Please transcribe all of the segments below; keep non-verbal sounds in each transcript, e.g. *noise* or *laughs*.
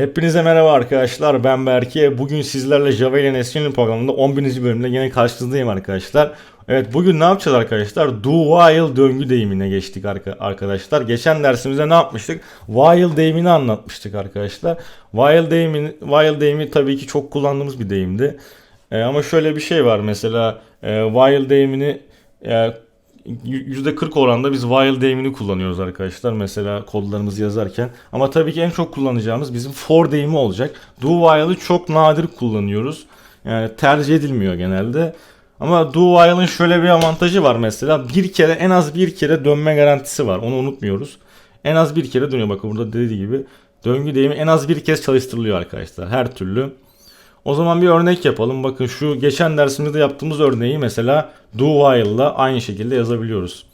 Hepinize merhaba arkadaşlar. Ben Berke. Bugün sizlerle Java ile Nesrin'in programında 11. bölümde yine karşınızdayım arkadaşlar. Evet bugün ne yapacağız arkadaşlar? Do while döngü deyimine geçtik arka- arkadaşlar. Geçen dersimizde ne yapmıştık? While deyimini anlatmıştık arkadaşlar. While deyimi, while deyimi tabii ki çok kullandığımız bir deyimdi. Ee, ama şöyle bir şey var mesela e, while deyimini e, %40 oranda biz while deyimini kullanıyoruz arkadaşlar. Mesela kodlarımızı yazarken. Ama tabii ki en çok kullanacağımız bizim for deyimi olacak. Do while'ı çok nadir kullanıyoruz. Yani tercih edilmiyor genelde. Ama do while'ın şöyle bir avantajı var mesela. Bir kere en az bir kere dönme garantisi var. Onu unutmuyoruz. En az bir kere dönüyor. Bakın burada dediği gibi. Döngü deyimi en az bir kez çalıştırılıyor arkadaşlar. Her türlü. O zaman bir örnek yapalım. Bakın şu geçen dersimizde yaptığımız örneği mesela do while'la aynı şekilde yazabiliyoruz.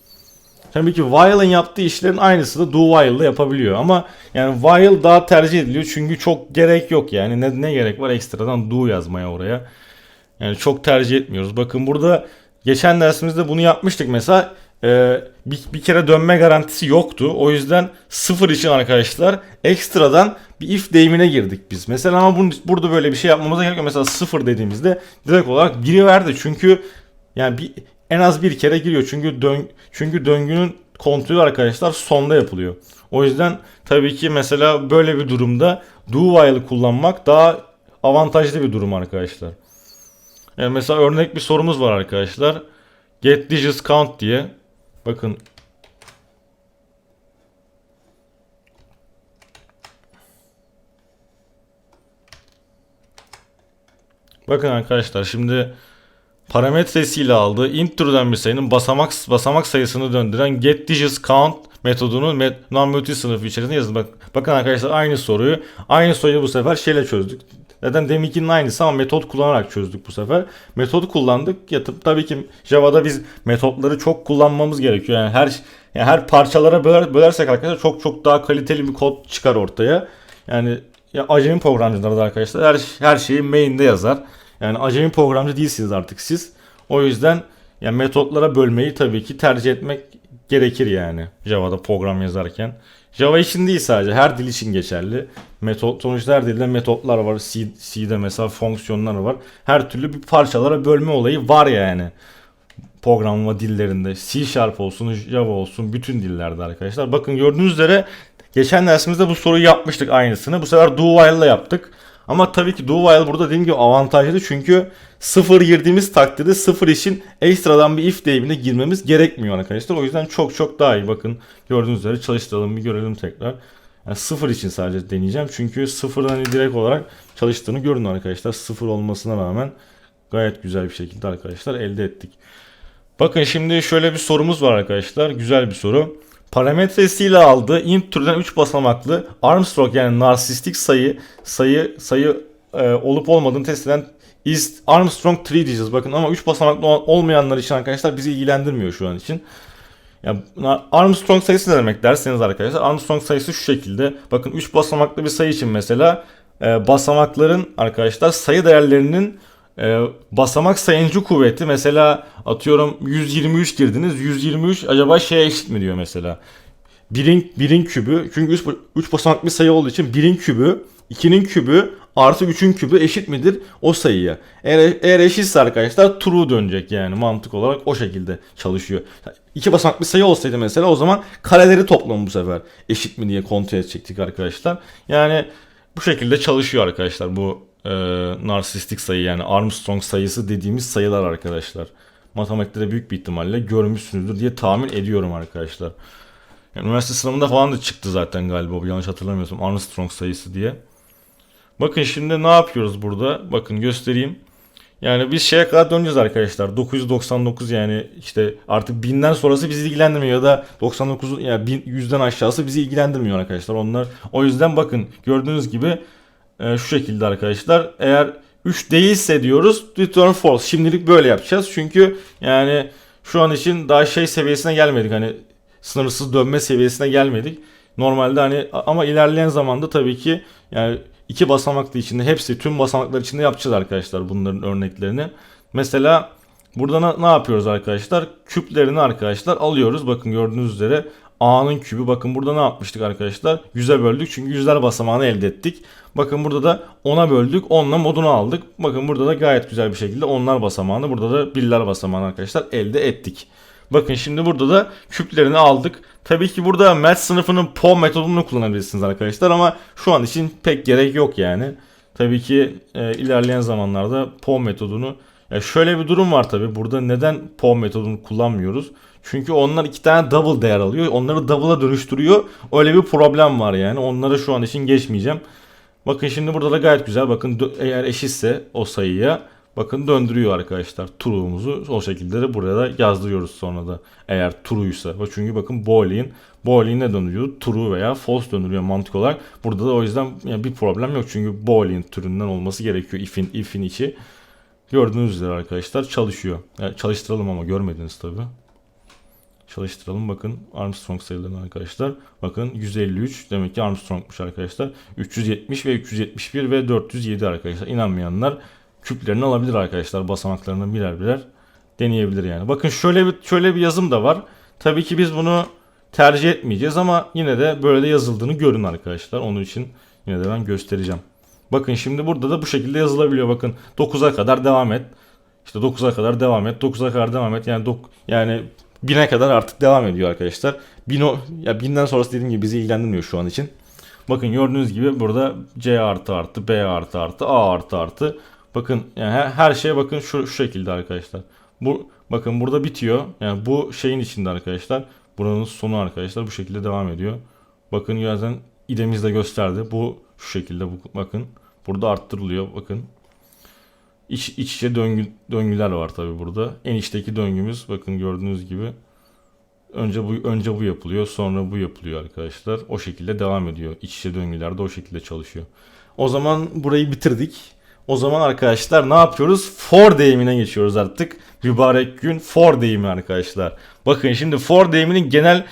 Tabii ki while'ın yaptığı işlerin aynısı da do while'la yapabiliyor ama yani while daha tercih ediliyor çünkü çok gerek yok yani ne, ne gerek var ekstradan do yazmaya oraya. Yani çok tercih etmiyoruz. Bakın burada geçen dersimizde bunu yapmıştık mesela e, bir, bir kere dönme garantisi yoktu. O yüzden sıfır için arkadaşlar ekstradan bir if deyimine girdik biz. Mesela ama bunu, burada böyle bir şey yapmamıza gerek yok. Mesela sıfır dediğimizde direkt olarak giriverdi. Çünkü yani bir en az bir kere giriyor. Çünkü dön çünkü döngünün kontrolü arkadaşlar sonda yapılıyor. O yüzden tabii ki mesela böyle bir durumda do while'ı kullanmak daha avantajlı bir durum arkadaşlar. Yani mesela örnek bir sorumuz var arkadaşlar. Get digits count diye. Bakın Bakın arkadaşlar şimdi parametresiyle aldığı int türden bir sayının basamak basamak sayısını döndüren get digits count metodunun met, non-multi sınıfı içerisinde yazın. Bak, bakın arkadaşlar aynı soruyu aynı soruyu bu sefer şeyle çözdük. Zaten deminkinin aynısı ama metot kullanarak çözdük bu sefer. Metodu kullandık. Ya tab- tabii ki Java'da biz metotları çok kullanmamız gerekiyor. Yani her yani her parçalara böler, bölersek arkadaşlar çok çok daha kaliteli bir kod çıkar ortaya. Yani ya acemi programcılar da arkadaşlar her, her şeyi main'de yazar. Yani acemi programcı değilsiniz artık siz. O yüzden yani metotlara bölmeyi tabii ki tercih etmek gerekir yani Java'da program yazarken. Java için değil sadece her dil için geçerli. Metot, sonuçta her dilde metotlar var. C, C'de mesela fonksiyonlar var. Her türlü bir parçalara bölme olayı var yani. Programlama dillerinde C Sharp olsun, Java olsun bütün dillerde arkadaşlar. Bakın gördüğünüz üzere geçen dersimizde bu soruyu yapmıştık aynısını. Bu sefer do while ile yaptık. Ama tabii ki do while burada dediğim gibi avantajlı çünkü sıfır girdiğimiz takdirde sıfır için ekstradan bir if deyimine girmemiz gerekmiyor arkadaşlar. O yüzden çok çok daha iyi. Bakın gördüğünüz üzere çalıştıralım bir görelim tekrar. Yani sıfır için sadece deneyeceğim. Çünkü sıfırdan hani direkt olarak çalıştığını görün arkadaşlar. Sıfır olmasına rağmen gayet güzel bir şekilde arkadaşlar elde ettik. Bakın şimdi şöyle bir sorumuz var arkadaşlar. Güzel bir soru. Parametresiyle aldığı int türden 3 basamaklı Armstrong yani narsistik sayı sayı sayı e, olup olmadığını test eden is Armstrong 3 diyeceğiz bakın ama 3 basamaklı olmayanlar için arkadaşlar bizi ilgilendirmiyor şu an için. Ya Armstrong sayısı ne demek derseniz arkadaşlar Armstrong sayısı şu şekilde. Bakın 3 basamaklı bir sayı için mesela e, basamakların arkadaşlar sayı değerlerinin e, basamak sayıncı kuvveti mesela atıyorum 123 girdiniz. 123 acaba şeye eşit mi diyor mesela. Birin, birin kübü çünkü 3, 3 basamaklı bir sayı olduğu için birin kübü 2'nin kübü artı 3'ün kübü eşit midir o sayıya? Eğer, eğer eşitse arkadaşlar true dönecek yani mantık olarak o şekilde çalışıyor. İki basamaklı sayı olsaydı mesela o zaman kareleri toplamı bu sefer eşit mi diye kontrol edecektik arkadaşlar. Yani bu şekilde çalışıyor arkadaşlar bu e, narsistik sayı yani Armstrong sayısı dediğimiz sayılar arkadaşlar. Matematikte büyük bir ihtimalle görmüşsünüzdür diye tahmin ediyorum arkadaşlar. Yani üniversite sınavında falan da çıktı zaten galiba bu yanlış hatırlamıyorsam Armstrong sayısı diye. Bakın şimdi ne yapıyoruz burada? Bakın göstereyim. Yani biz şeye kadar döneceğiz arkadaşlar. 999 yani işte artık binden sonrası bizi ilgilendirmiyor ya da 99 yani 1000, 100'den aşağısı bizi ilgilendirmiyor arkadaşlar. Onlar o yüzden bakın gördüğünüz gibi e, şu şekilde arkadaşlar. Eğer 3 değilse diyoruz return false. Şimdilik böyle yapacağız. Çünkü yani şu an için daha şey seviyesine gelmedik. Hani sınırsız dönme seviyesine gelmedik. Normalde hani ama ilerleyen zamanda tabii ki yani iki basamaklı içinde hepsi tüm basamaklar içinde yapacağız arkadaşlar bunların örneklerini. Mesela burada ne, yapıyoruz arkadaşlar? Küplerini arkadaşlar alıyoruz. Bakın gördüğünüz üzere A'nın kübü. Bakın burada ne yapmıştık arkadaşlar? 100'e böldük çünkü yüzler basamağını elde ettik. Bakın burada da 10'a böldük. 10'la modunu aldık. Bakın burada da gayet güzel bir şekilde onlar basamağını burada da birler basamağını arkadaşlar elde ettik. Bakın şimdi burada da küplerini aldık. Tabii ki burada math sınıfının PO metodunu kullanabilirsiniz arkadaşlar ama şu an için pek gerek yok yani. Tabii ki e, ilerleyen zamanlarda PO metodunu ya şöyle bir durum var tabii. Burada neden PO metodunu kullanmıyoruz? Çünkü onlar iki tane double değer alıyor. Onları double'a dönüştürüyor. Öyle bir problem var yani. Onları şu an için geçmeyeceğim. Bakın şimdi burada da gayet güzel. Bakın eğer eşitse o sayıya bakın döndürüyor arkadaşlar. True'umuzu o şekilde de buraya da yazdırıyoruz sonra da. Eğer true'ysa. Çünkü bakın boolean boolean ne döndürüyor? True veya false döndürüyor mantık olarak. Burada da o yüzden bir problem yok. Çünkü boolean türünden olması gerekiyor if'in if'in içi. Gördüğünüz üzere arkadaşlar çalışıyor. Yani çalıştıralım ama görmediniz tabi. Çalıştıralım bakın Armstrong sayılarını arkadaşlar. Bakın 153 demek ki Armstrong'muş arkadaşlar. 370 ve 371 ve 407 arkadaşlar. İnanmayanlar küplerini alabilir arkadaşlar. Basamaklarını birer birer deneyebilir yani. Bakın şöyle bir şöyle bir yazım da var. Tabii ki biz bunu tercih etmeyeceğiz ama yine de böyle de yazıldığını görün arkadaşlar. Onun için yine de ben göstereceğim. Bakın şimdi burada da bu şekilde yazılabiliyor. Bakın 9'a kadar devam et. İşte 9'a kadar devam et. 9'a kadar devam et. Yani dok yani 1000'e kadar artık devam ediyor arkadaşlar. 1000 o ya 1000'den sonrası dediğim gibi bizi ilgilendirmiyor şu an için. Bakın gördüğünüz gibi burada C artı artı B artı artı A artı artı. Bakın yani her, her şey bakın şu, şu şekilde arkadaşlar. Bu bakın burada bitiyor. Yani bu şeyin içinde arkadaşlar. Buranın sonu arkadaşlar bu şekilde devam ediyor. Bakın zaten idemiz de gösterdi. Bu şu şekilde bu, bakın. Burada arttırılıyor bakın. İç, iç içe döngü, döngüler var tabi burada. En içteki döngümüz bakın gördüğünüz gibi önce bu önce bu yapılıyor, sonra bu yapılıyor arkadaşlar. O şekilde devam ediyor. İç içe döngüler de o şekilde çalışıyor. O zaman burayı bitirdik. O zaman arkadaşlar ne yapıyoruz? For deyimine geçiyoruz artık. Mübarek gün for deyimi arkadaşlar. Bakın şimdi for deyiminin genel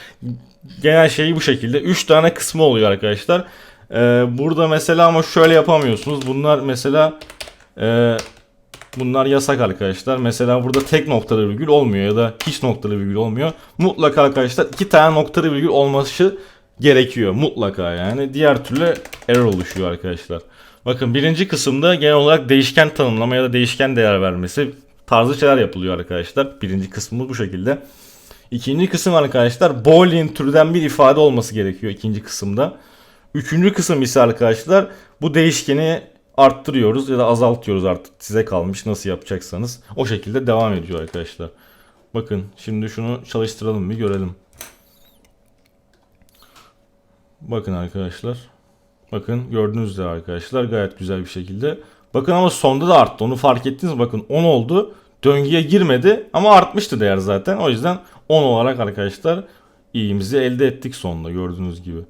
genel şeyi bu şekilde. 3 tane kısmı oluyor arkadaşlar. Ee, burada mesela ama şöyle yapamıyorsunuz. Bunlar mesela e, bunlar yasak arkadaşlar. Mesela burada tek noktalı virgül olmuyor ya da hiç noktalı virgül olmuyor. Mutlaka arkadaşlar iki tane noktalı virgül olması gerekiyor. Mutlaka yani. Diğer türlü error oluşuyor arkadaşlar. Bakın birinci kısımda genel olarak değişken tanımlama ya da değişken değer vermesi tarzı şeyler yapılıyor arkadaşlar. Birinci kısmı bu şekilde. İkinci kısım arkadaşlar boolean türden bir ifade olması gerekiyor ikinci kısımda. Üçüncü kısım ise arkadaşlar bu değişkeni arttırıyoruz ya da azaltıyoruz artık size kalmış nasıl yapacaksanız. O şekilde devam ediyor arkadaşlar. Bakın şimdi şunu çalıştıralım bir görelim. Bakın arkadaşlar. Bakın gördüğünüz üzere arkadaşlar gayet güzel bir şekilde. Bakın ama sonda da arttı. Onu fark ettiniz? Bakın 10 oldu. Döngüye girmedi ama artmıştı değer zaten. O yüzden 10 olarak arkadaşlar iyimizi elde ettik sonunda gördüğünüz gibi.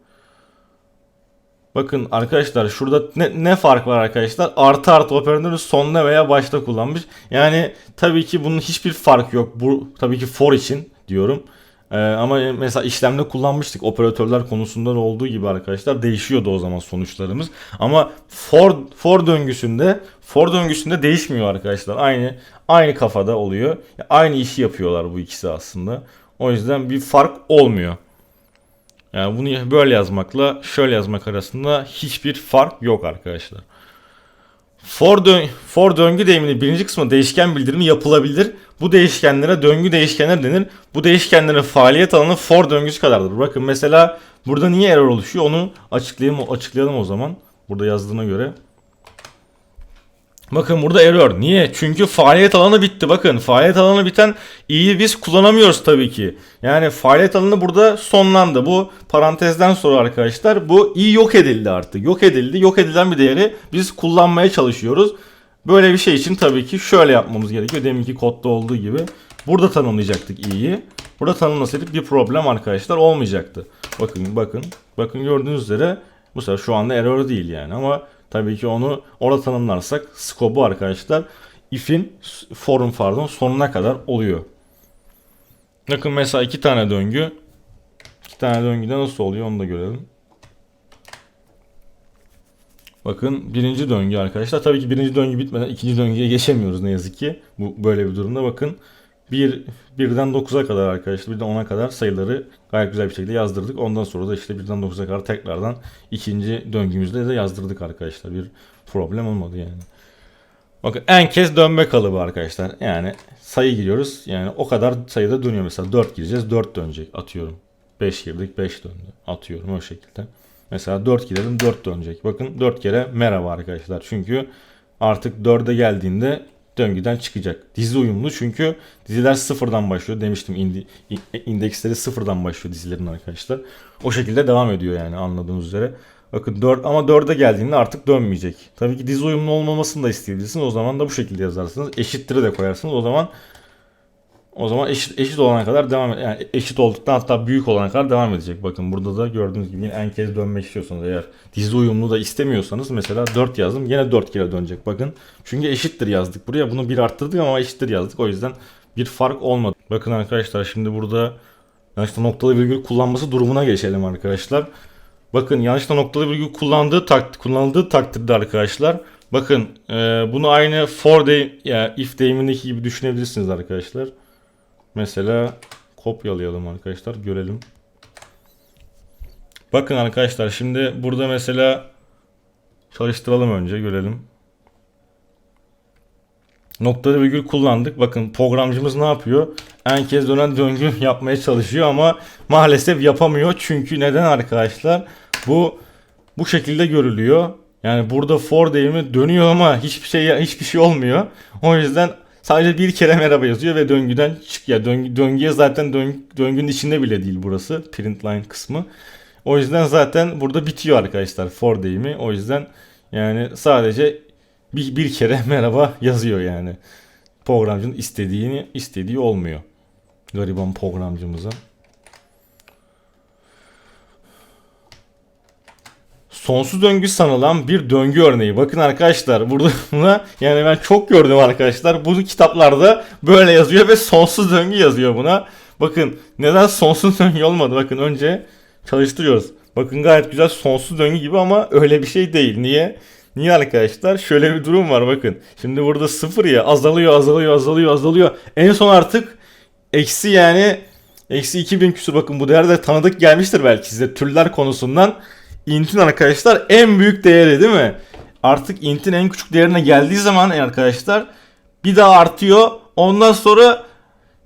Bakın arkadaşlar şurada ne, ne fark var arkadaşlar? Artı artı operatörü sonda veya başta kullanmış. Yani tabii ki bunun hiçbir fark yok. Bu tabii ki for için diyorum. Ee, ama mesela işlemde kullanmıştık operatörler konusunda da olduğu gibi arkadaşlar değişiyordu o zaman sonuçlarımız. Ama for for döngüsünde for döngüsünde değişmiyor arkadaşlar. Aynı aynı kafada oluyor. Aynı işi yapıyorlar bu ikisi aslında. O yüzden bir fark olmuyor. Yani bunu böyle yazmakla şöyle yazmak arasında hiçbir fark yok arkadaşlar. For, dön for döngü deyiminin birinci kısmı değişken bildirimi yapılabilir. Bu değişkenlere döngü değişkenler denir. Bu değişkenlerin faaliyet alanı for döngüsü kadardır. Bakın mesela burada niye error oluşuyor onu açıklayalım, açıklayalım o zaman. Burada yazdığına göre. Bakın burada error. Niye? Çünkü faaliyet alanı bitti. Bakın faaliyet alanı biten i'yi biz kullanamıyoruz tabii ki. Yani faaliyet alanı burada sonlandı. Bu parantezden sonra arkadaşlar bu i yok edildi artık. Yok edildi. Yok edilen bir değeri biz kullanmaya çalışıyoruz. Böyle bir şey için tabii ki şöyle yapmamız gerekiyor. Deminki kodda olduğu gibi. Burada tanımlayacaktık i'yi. Burada tanımlasaydık bir problem arkadaşlar olmayacaktı. Bakın bakın. Bakın gördüğünüz üzere bu sefer şu anda error değil yani ama Tabii ki onu orada tanımlarsak scope'u arkadaşlar if'in form pardon sonuna kadar oluyor. Bakın mesela iki tane döngü. iki tane döngüde nasıl oluyor onu da görelim. Bakın birinci döngü arkadaşlar. Tabii ki birinci döngü bitmeden ikinci döngüye geçemiyoruz ne yazık ki. Bu böyle bir durumda bakın. 1 birden 9'a kadar arkadaşlar birden 10'a kadar sayıları gayet güzel bir şekilde yazdırdık. Ondan sonra da işte birden 9'a kadar tekrardan ikinci döngümüzde de yazdırdık arkadaşlar. Bir problem olmadı yani. Bakın en kez dönme kalıbı arkadaşlar. Yani sayı giriyoruz. Yani o kadar sayıda dönüyor mesela 4 gireceğiz 4 dönecek atıyorum. 5 girdik 5 döndü. Atıyorum o şekilde. Mesela 4 girelim 4 dönecek. Bakın 4 kere merhaba arkadaşlar. Çünkü artık 4'e geldiğinde döngüden çıkacak. Dizi uyumlu çünkü diziler sıfırdan başlıyor. Demiştim indi, indeksleri sıfırdan başlıyor dizilerin arkadaşlar. O şekilde devam ediyor yani anladığınız üzere. Bakın 4 ama 4'e geldiğinde artık dönmeyecek. Tabii ki dizi uyumlu olmamasını da isteyebilirsiniz. O zaman da bu şekilde yazarsınız. Eşittir'i de koyarsınız. O zaman o zaman eşit eşit olana kadar devam ed- yani eşit olduktan hatta büyük olana kadar devam edecek. Bakın burada da gördüğünüz gibi yine en kez dönmek istiyorsanız eğer dizi uyumlu da istemiyorsanız mesela 4 yazdım yine 4 kere dönecek bakın. Çünkü eşittir yazdık buraya. Bunu bir arttırdık ama eşittir yazdık. O yüzden bir fark olmadı. Bakın arkadaşlar şimdi burada yanlışlıkla noktalı virgül kullanması durumuna geçelim arkadaşlar. Bakın yanlışlıkla noktalı virgül kullandığı tak kullanıldığı takdirde arkadaşlar bakın e, bunu aynı for deyim ya if deyimindeki gibi düşünebilirsiniz arkadaşlar. Mesela kopyalayalım arkadaşlar görelim. Bakın arkadaşlar şimdi burada mesela çalıştıralım önce görelim. Noktalı virgül kullandık. Bakın programcımız ne yapıyor? En kez dönen döngü *laughs* yapmaya çalışıyor ama maalesef yapamıyor. Çünkü neden arkadaşlar? Bu bu şekilde görülüyor. Yani burada for deyimi dönüyor ama hiçbir şey hiçbir şey olmuyor. O yüzden sadece bir kere merhaba yazıyor ve döngüden çık ya döngü, döngüye zaten dön, döngünün içinde bile değil burası print line kısmı. O yüzden zaten burada bitiyor arkadaşlar for deyimi. O yüzden yani sadece bir, bir kere *laughs* merhaba yazıyor yani. Programcının istediğini istediği olmuyor. Gariban programcımıza. Sonsuz döngü sanılan bir döngü örneği. Bakın arkadaşlar burada *laughs* yani ben çok gördüm arkadaşlar. Bu kitaplarda böyle yazıyor ve sonsuz döngü yazıyor buna. Bakın neden sonsuz *laughs* döngü olmadı? Bakın önce çalıştırıyoruz. Bakın gayet güzel sonsuz döngü gibi ama öyle bir şey değil. Niye? Niye arkadaşlar? Şöyle bir durum var bakın. Şimdi burada sıfır ya azalıyor azalıyor azalıyor azalıyor. En son artık eksi yani eksi 2000 küsur bakın bu değer de tanıdık gelmiştir belki size türler konusundan. Int'in arkadaşlar en büyük değeri değil mi? Artık int'in en küçük değerine geldiği zaman arkadaşlar bir daha artıyor. Ondan sonra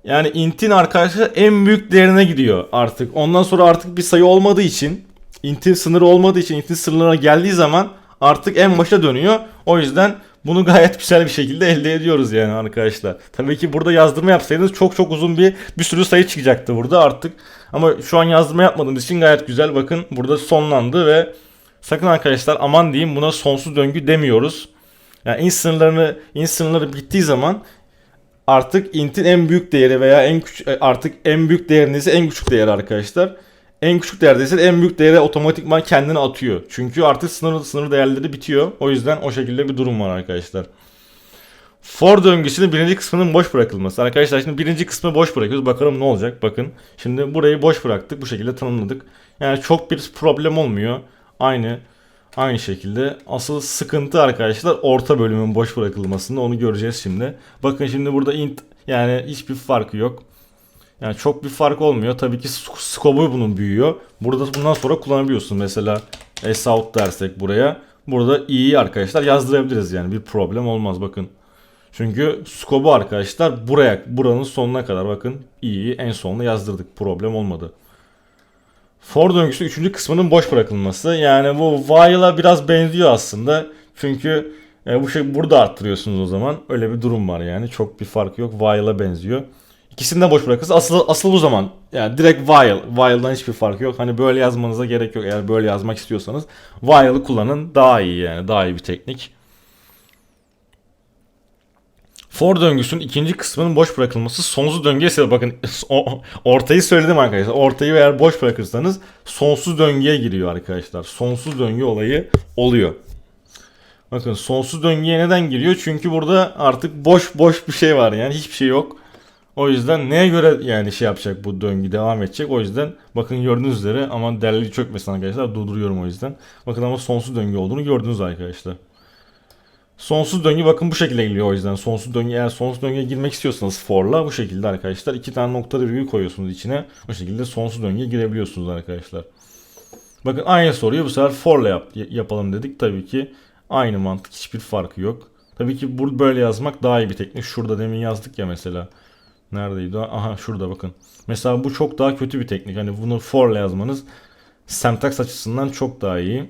yani int'in arkadaşlar en büyük değerine gidiyor artık. Ondan sonra artık bir sayı olmadığı için int'in sınırı olmadığı için int'in sınırına geldiği zaman artık en başa dönüyor. O yüzden bunu gayet güzel bir şekilde elde ediyoruz yani arkadaşlar. Tabii ki burada yazdırma yapsaydınız çok çok uzun bir bir sürü sayı çıkacaktı burada artık. Ama şu an yazdırma yapmadığımız için gayet güzel. Bakın burada sonlandı ve sakın arkadaşlar aman diyeyim buna sonsuz döngü demiyoruz. Yani int sınırlarını int sınırları bittiği zaman artık int'in en büyük değeri veya en küçük artık en büyük değerinizi en küçük değeri arkadaşlar. En küçük değerdeyse en büyük değere otomatikman kendini atıyor. Çünkü artık sınır sınır değerleri bitiyor. O yüzden o şekilde bir durum var arkadaşlar. For döngüsünün birinci kısmının boş bırakılması. Arkadaşlar şimdi birinci kısmı boş bırakıyoruz. Bakalım ne olacak. Bakın şimdi burayı boş bıraktık. Bu şekilde tanımladık. Yani çok bir problem olmuyor. Aynı aynı şekilde. Asıl sıkıntı arkadaşlar orta bölümün boş bırakılmasında. Onu göreceğiz şimdi. Bakın şimdi burada int yani hiçbir farkı yok. Yani çok bir fark olmuyor. Tabii ki scope'u bunun büyüyor. Burada bundan sonra kullanabiliyorsun. Mesela s out dersek buraya. Burada i'yi arkadaşlar yazdırabiliriz yani. Bir problem olmaz bakın. Çünkü scope'u arkadaşlar buraya buranın sonuna kadar bakın i'yi en sonuna yazdırdık. Problem olmadı. For döngüsü 3. kısmının boş bırakılması. Yani bu while'a biraz benziyor aslında. Çünkü e, bu şey burada arttırıyorsunuz o zaman. Öyle bir durum var yani. Çok bir farkı yok. While'a benziyor. İkisini de boş bırakırız. Asıl asıl bu zaman yani direkt while. While'dan hiçbir farkı yok. Hani böyle yazmanıza gerek yok. Eğer böyle yazmak istiyorsanız while'ı kullanın. Daha iyi yani. Daha iyi bir teknik. For döngüsünün ikinci kısmının boş bırakılması sonsuz döngüye sebep. Bakın *laughs* ortayı söyledim arkadaşlar. Ortayı eğer boş bırakırsanız sonsuz döngüye giriyor arkadaşlar. Sonsuz döngü olayı oluyor. Bakın sonsuz döngüye neden giriyor? Çünkü burada artık boş boş bir şey var yani hiçbir şey yok. O yüzden neye göre yani şey yapacak bu döngü devam edecek. O yüzden bakın gördüğünüz üzere aman derli çökmesin arkadaşlar durduruyorum o yüzden. Bakın ama sonsuz döngü olduğunu gördünüz arkadaşlar. Sonsuz döngü bakın bu şekilde geliyor o yüzden. Sonsuz döngü eğer sonsuz döngüye girmek istiyorsanız for'la bu şekilde arkadaşlar. iki tane nokta virgül koyuyorsunuz içine. O şekilde sonsuz döngüye girebiliyorsunuz arkadaşlar. Bakın aynı soruyu bu sefer for'la yap, yapalım dedik. Tabii ki aynı mantık hiçbir farkı yok. Tabii ki burada böyle yazmak daha iyi bir teknik. Şurada demin yazdık ya mesela. Neredeydi? Aha şurada bakın. Mesela bu çok daha kötü bir teknik. Hani bunu for'la yazmanız sentaks açısından çok daha iyi.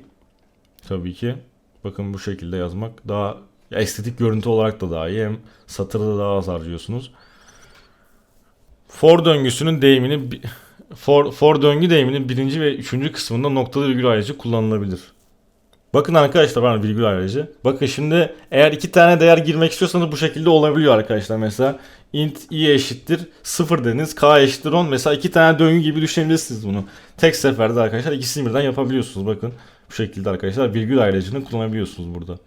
Tabii ki. Bakın bu şekilde yazmak daha ya estetik görüntü olarak da daha iyi. Hem satırda daha az harcıyorsunuz. For döngüsünün deyimini for, for döngü deyiminin birinci ve üçüncü kısmında noktalı virgül ayrıcı kullanılabilir. Bakın arkadaşlar var virgül ayrıcı. Bakın şimdi eğer iki tane değer girmek istiyorsanız bu şekilde olabiliyor arkadaşlar. Mesela int i eşittir 0 dediniz k eşittir 10. Mesela iki tane döngü gibi düşünebilirsiniz bunu. Tek seferde arkadaşlar ikisini birden yapabiliyorsunuz. Bakın bu şekilde arkadaşlar virgül ayrıcını kullanabiliyorsunuz burada.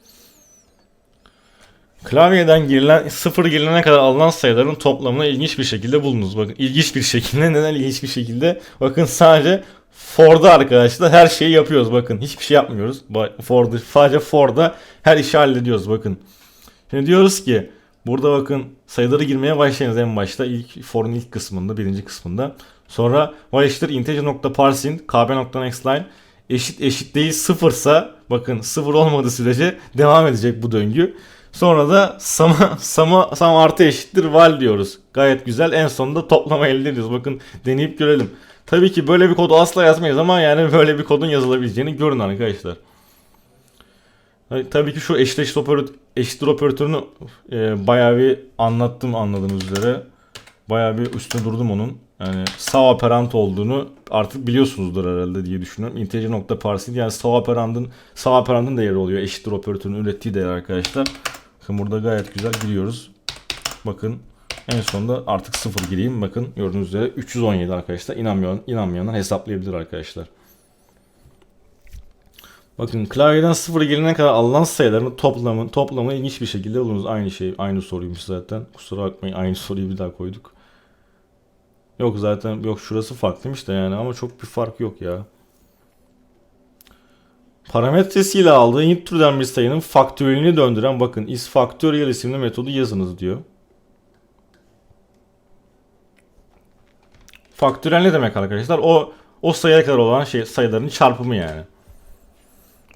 Klavyeden girilen sıfır girilene kadar alınan sayıların toplamını ilginç bir şekilde bulunuz. Bakın ilginç bir şekilde *laughs* neden ilginç bir şekilde? Bakın sadece for'da arkadaşlar her şeyi yapıyoruz bakın. Hiçbir şey yapmıyoruz. For'da sadece for'da her işi hallediyoruz bakın. Şimdi diyoruz ki burada bakın sayıları girmeye başlayınız en başta ilk for'un ilk kısmında birinci kısmında. Sonra var eşittir integer.parseInt kb.nextLine eşit eşit değil sıfırsa bakın sıfır olmadığı sürece devam edecek bu döngü. Sonra da sama, sama, sam artı eşittir val diyoruz. Gayet güzel. En sonunda toplama elde ediyoruz. Bakın deneyip görelim. Tabii ki böyle bir kodu asla yazmayız ama yani böyle bir kodun yazılabileceğini görün arkadaşlar. Tabii- Tabii ki şu eşit operatör, eşittir operatörünü e, bayağı bir anlattım anladığınız üzere. Bayağı bir üstüne durdum onun. Yani sağ operant olduğunu artık biliyorsunuzdur herhalde diye düşünüyorum. Integer.parseInt yani sağ operandın sağ operandın değeri oluyor. Eşittir operatörünün ürettiği değer arkadaşlar. Bakın burada gayet güzel giriyoruz. Bakın en sonunda artık sıfır gireyim. Bakın gördüğünüz üzere 317 arkadaşlar. İnanmayan, inanmayanlar hesaplayabilir arkadaşlar. Bakın klavyeden sıfır gelene kadar alınan sayıların toplamı, toplamı ilginç bir şekilde bulunuz. Aynı şey, aynı soruymuş zaten. Kusura bakmayın aynı soruyu bir daha koyduk. Yok zaten yok şurası farklıymış da yani ama çok bir fark yok ya. Parametresiyle aldığı int türden bir sayının faktöriyelini döndüren bakın is factorial isimli metodu yazınız diyor. Faktöriyel ne demek arkadaşlar? O o sayıya kadar olan şey sayıların çarpımı yani.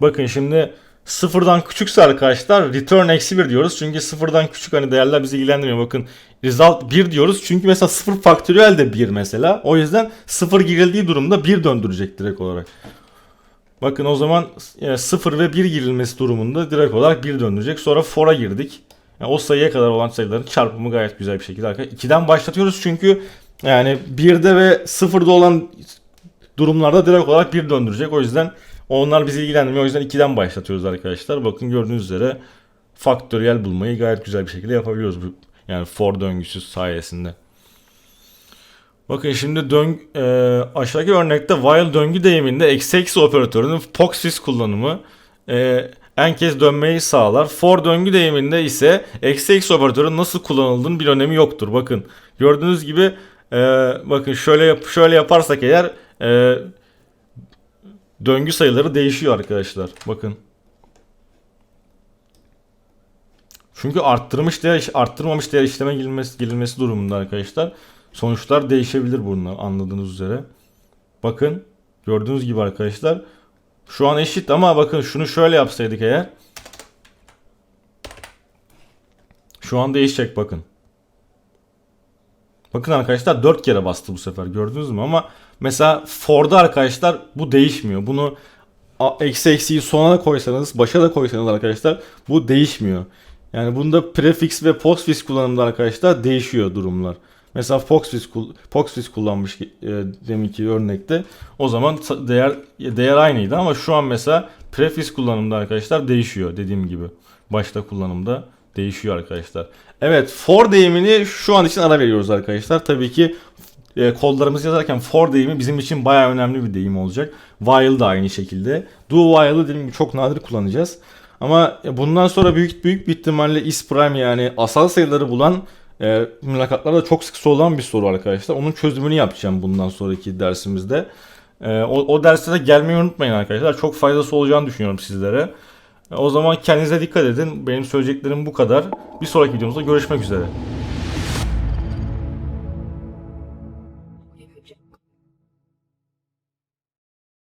Bakın şimdi sıfırdan küçükse arkadaşlar return eksi 1 diyoruz. Çünkü sıfırdan küçük hani değerler bizi ilgilendirmiyor. Bakın result 1 diyoruz. Çünkü mesela sıfır faktöriyel de 1 mesela. O yüzden sıfır girildiği durumda 1 döndürecek direkt olarak. Bakın o zaman 0 ve 1 girilmesi durumunda direkt olarak 1 döndürecek. Sonra for'a girdik. Yani o sayıya kadar olan sayıların çarpımı gayet güzel bir şekilde arkadaşlar. 2'den başlatıyoruz çünkü yani 1'de ve 0'da olan durumlarda direkt olarak 1 döndürecek. O yüzden onlar bizi ilgilendirmiyor. O yüzden 2'den başlatıyoruz arkadaşlar. Bakın gördüğünüz üzere faktöriyel bulmayı gayet güzel bir şekilde yapabiliyoruz. Yani for döngüsü sayesinde. Bakın şimdi döng e, aşağıdaki örnekte while döngü deyiminde eksi eksi operatörünün POXIS kullanımı e, en kez dönmeyi sağlar. For döngü deyiminde ise eksi eksi operatörün nasıl kullanıldığının bir önemi yoktur. Bakın gördüğünüz gibi e, bakın şöyle yap şöyle yaparsak eğer e, döngü sayıları değişiyor arkadaşlar. Bakın. Çünkü arttırmış değer arttırmamış değer işleme girilmesi, girilmesi durumunda arkadaşlar. Sonuçlar değişebilir bunlar anladığınız üzere. Bakın gördüğünüz gibi arkadaşlar şu an eşit ama bakın şunu şöyle yapsaydık eğer şu an değişecek bakın. Bakın arkadaşlar 4 kere bastı bu sefer gördünüz mü ama mesela for'da arkadaşlar bu değişmiyor. Bunu eksi eksiyi sona da koysanız başa da koysanız arkadaşlar bu değişmiyor. Yani bunda prefix ve postfix kullanımında arkadaşlar değişiyor durumlar. Mesela postfix, postfix kullanmış e, deminki örnekte. O zaman değer değer aynıydı ama şu an mesela prefix kullanımda arkadaşlar değişiyor dediğim gibi. Başta kullanımda değişiyor arkadaşlar. Evet for deyimini şu an için ara veriyoruz arkadaşlar. Tabii ki e, kodlarımızı yazarken for deyimi bizim için bayağı önemli bir deyim olacak. While da aynı şekilde. Do while'ı dediğim gibi çok nadir kullanacağız. Ama bundan sonra büyük büyük bir ihtimalle is prime yani asal sayıları bulan e, mülakatlarda çok sık sorulan bir soru arkadaşlar. Onun çözümünü yapacağım bundan sonraki dersimizde. E, o, o derste de gelmeyi unutmayın arkadaşlar. Çok faydası olacağını düşünüyorum sizlere. O zaman kendinize dikkat edin. Benim söyleyeceklerim bu kadar. Bir sonraki videomuzda görüşmek üzere.